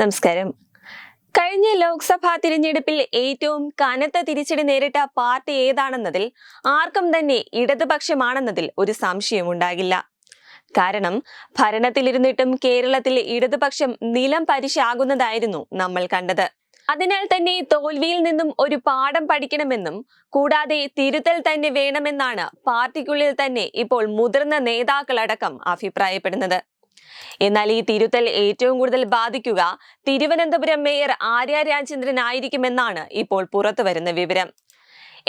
നമസ്കാരം. കഴിഞ്ഞ ലോക്സഭാ തിരഞ്ഞെടുപ്പിൽ ഏറ്റവും കനത്ത തിരിച്ചടി നേരിട്ട പാർട്ടി ഏതാണെന്നതിൽ ആർക്കും തന്നെ ഇടതുപക്ഷമാണെന്നതിൽ ഒരു സംശയമുണ്ടാകില്ല കാരണം ഭരണത്തിലിരുന്നിട്ടും കേരളത്തിൽ ഇടതുപക്ഷം നിലം പരിശാകുന്നതായിരുന്നു നമ്മൾ കണ്ടത്. അതിനാൽ തന്നെ തോൽവിയിൽ നിന്നും ഒരു പാഠം പഠിക്കണമെന്നും കൂടാതെ തിരുത്തൽ തന്നെ വേണമെന്നാണ് പാർട്ടിക്കുള്ളിൽ തന്നെ ഇപ്പോൾ മുതിർന്ന നേതാക്കളടക്കം അഭിപ്രായപ്പെടുന്നത്. എന്നാൽ ഈ തിരുത്തൽ ഏറ്റവും കൂടുതൽ ബാധിക്കുക തിരുവനന്തപുരം മേയർ ആര്യ രാജേന്ദ്രൻ ആയിരിക്കുമെന്നാണ് ഇപ്പോൾ പുറത്തുവരുന്ന വിവരം.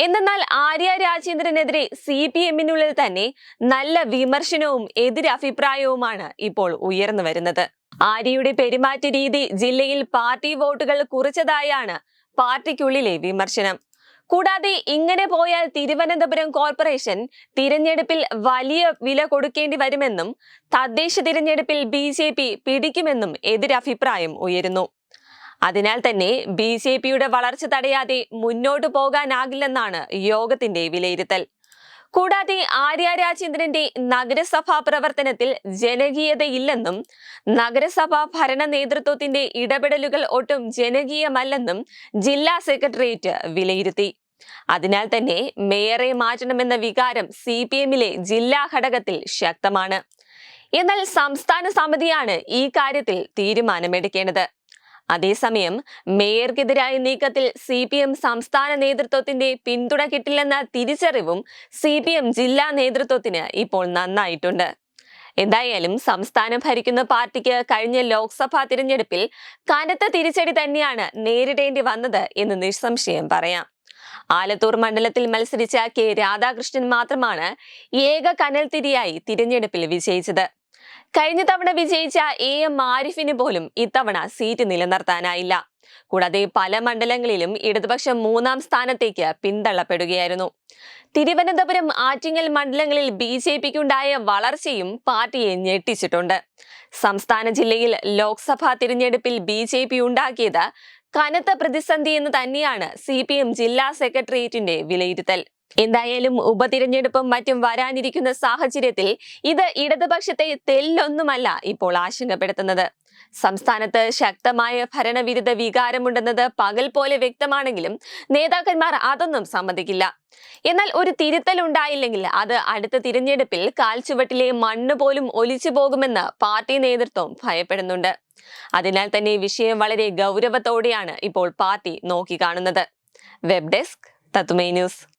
എന്തെന്നാൽ ആര്യ രാജേന്ദ്രനെതിരെ സി പി എമ്മിനുള്ളിൽ തന്നെ നല്ല വിമർശനവും എതിരഭിപ്രായവുമാണ് ഇപ്പോൾ ഉയർന്നു വരുന്നത്. ആര്യയുടെ പെരുമാറ്റ രീതി ജില്ലയിൽ പാർട്ടി വോട്ടുകൾ കുറിച്ചതായാണ് പാർട്ടിക്കുള്ളിലെ വിമർശനം. കൂടാതെ ഇങ്ങനെ പോയാൽ തിരുവനന്തപുരം കോർപ്പറേഷൻ തിരഞ്ഞെടുപ്പിൽ വലിയ വില കൊടുക്കേണ്ടി വരുമെന്നും തദ്ദേശ തിരഞ്ഞെടുപ്പിൽ ബി ജെ പി പിടിക്കുമെന്നും എതിരഭിപ്രായം ഉയരുന്നു. അതിനാൽ തന്നെ ബി ജെ പിയുടെ വളർച്ച തടയാതെ മുന്നോട്ടു പോകാനാകില്ലെന്നാണ് യോഗത്തിന്റെ വിലയിരുത്തൽ. കൂടാതെ ആര്യ രാജേന്ദ്രന്റെ നഗരസഭാ പ്രവർത്തനത്തിൽ ജനകീയതയില്ലെന്നും നഗരസഭാ ഭരണ നേതൃത്വത്തിന്റെ ഇടപെടലുകൾ ഒട്ടും ജനകീയമല്ലെന്നും ജില്ലാ സെക്രട്ടേറിയറ്റ് വിലയിരുത്തി. അതിനാൽ തന്നെ മേയറെ മാറ്റണമെന്ന വികാരം സി പി എമ്മിലെ ജില്ലാ ഘടകത്തിൽ ശക്തമാണ്. എന്നാൽ സംസ്ഥാന സമിതിയാണ് ഈ കാര്യത്തിൽ തീരുമാനമെടുക്കേണ്ടത്. അതേസമയം മേയർക്കെതിരായ നീക്കത്തിൽ സി പി എം സംസ്ഥാന നേതൃത്വത്തിന്റെ പിന്തുണ കിട്ടില്ലെന്ന തിരിച്ചറിവും സി പി എം ജില്ലാ നേതൃത്വത്തിന് ഇപ്പോൾ നന്നായിട്ടുണ്ട്. എന്തായാലും സംസ്ഥാനം ഭരിക്കുന്ന പാർട്ടിക്ക് കഴിഞ്ഞ ലോക്സഭാ തിരഞ്ഞെടുപ്പിൽ കനത്ത തിരിച്ചടി തന്നെയാണ് നേരിടേണ്ടി വന്നത് എന്ന് നിസ്സംശയം പറയാം. ആലത്തൂർ മണ്ഡലത്തിൽ മത്സരിച്ച കെ രാധാകൃഷ്ണൻ മാത്രമാണ് ഏക കനൽ തിരിയായി തിരഞ്ഞെടുപ്പിൽ വിജയിച്ചത്. കഴിഞ്ഞ തവണ വിജയിച്ച എ എം ആരിഫിന് പോലും ഇത്തവണ സീറ്റ് നിലനിർത്താനായില്ല. കൂടാതെ പല മണ്ഡലങ്ങളിലും ഇടതുപക്ഷം മൂന്നാം സ്ഥാനത്തേക്ക് പിന്തള്ളപ്പെടുകയായിരുന്നു. തിരുവനന്തപുരം ആറ്റിങ്ങൽ മണ്ഡലങ്ങളിൽ ബി ജെ പിക്കുണ്ടായ വളർച്ചയും പാർട്ടിയെ ഞെട്ടിച്ചിട്ടുണ്ട്. സംസ്ഥാന ജില്ലയിൽ ലോക്സഭാ തിരഞ്ഞെടുപ്പിൽ ബി ജെ പി ഉണ്ടാക്കിയത് കനത്ത പ്രതിസന്ധി എന്ന് തന്നെയാണ് സി പി എം ജില്ലാ സെക്രട്ടേറിയറ്റിന്റെ വിലയിരുത്തൽ. എന്തായാലും ഉപതിരഞ്ഞെടുപ്പും മറ്റും വരാനിരിക്കുന്ന സാഹചര്യത്തിൽ ഇത് ഇടതുപക്ഷത്തെ തെല്ലൊന്നുമല്ല ഇപ്പോൾ ആശങ്കപ്പെടുത്തുന്നത്. സംസ്ഥാനത്ത് ശക്തമായ ഭരണവിരുദ്ധ വികാരമുണ്ടെന്നത് പകൽ പോലെ വ്യക്തമാണെങ്കിലും നേതാക്കന്മാർ അതൊന്നും സമ്മതിക്കില്ല. എന്നാൽ ഒരു തിരുത്തൽ ഉണ്ടായില്ലെങ്കിൽ അത് അടുത്ത തിരഞ്ഞെടുപ്പിൽ കാൽച്ചുവട്ടിലെ മണ്ണ് പോലും ഒലിച്ചു പോകുമെന്ന് പാർട്ടി നേതൃത്വം ഭയപ്പെടുന്നുണ്ട്. അതിനാൽ തന്നെ വിഷയം വളരെ ഗൗരവത്തോടെയാണ് ഇപ്പോൾ പാർട്ടി നോക്കിക്കാണുന്നത്. Web desk തത്മേ news.